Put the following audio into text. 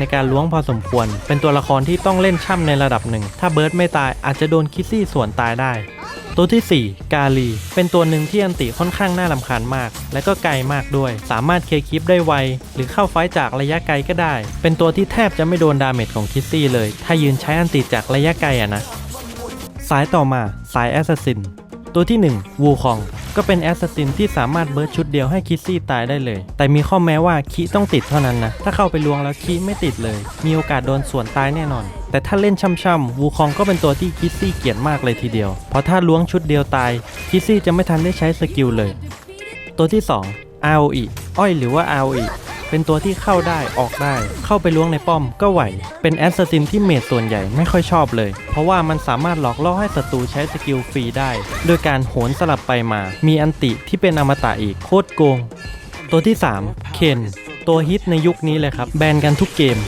ในการล้วงพอสมควร เป็นตัวละครที่ต้องเล่นช่ำในระดับหนึ่ง ถ้าเบิร์ดไม่ตายอาจจะโดนคิซี่สวนตายได้ ตัวที่ 4 กาลี เป็นตัวหนึ่งที่อันติค่อนข้างน่ารำคาญมาก และก็ไกลมากด้วย สามารถเคคลิปได้ไว หรือเข้าไฟจากระยะไกลก็ได้ เป็นตัวที่แทบจะไม่โดนดาเมจของคิสซี่เลย ถ้ายืนใช้อันติจากระยะไกลอะนะ สายต่อมาสายแอสซัสซิน ตัวที่ 1 วูคอง ก็เป็นแอสซัสซินที่สามารถเบิร์ดชุดเดียวให้คิสซี่ตายได้เลย แต่มีข้อแม้ว่าคิต้องติดเท่านั้นนะ ถ้าเข้าไปลวงแล้วคิไม่ติดเลย มีโอกาสโดนสวนตายแน่นอน แต่ถ้าเล่นช่ำๆ วูคองก็เป็นตัวที่คิสซี่เกลียดมากเลยทีเดียว เพราะถ้าล้วงชุดเดียวตาย คิสซี่จะไม่ทันได้ใช้สกิลเลย ตัวที่ 2 ROE อ้อยหรือว่า ROE เป็นตัวที่เข้าได้ออกได้ เข้าไปล้วงในป้อมก็ไหว เป็นแอสซัสซินที่เมดส่วนใหญ่ไม่ค่อยชอบเลย เพราะว่ามันสามารถหลอกล่อให้ศัตรูใช้สกิลฟรีได้ โดยการโหนสลับไปมา มีอันติที่เป็นอมตะอีกโคตรโกง ตัวที่ 3 เคนตัวฮิตในยุคนี้เลยครับ แบนกันทุกเกม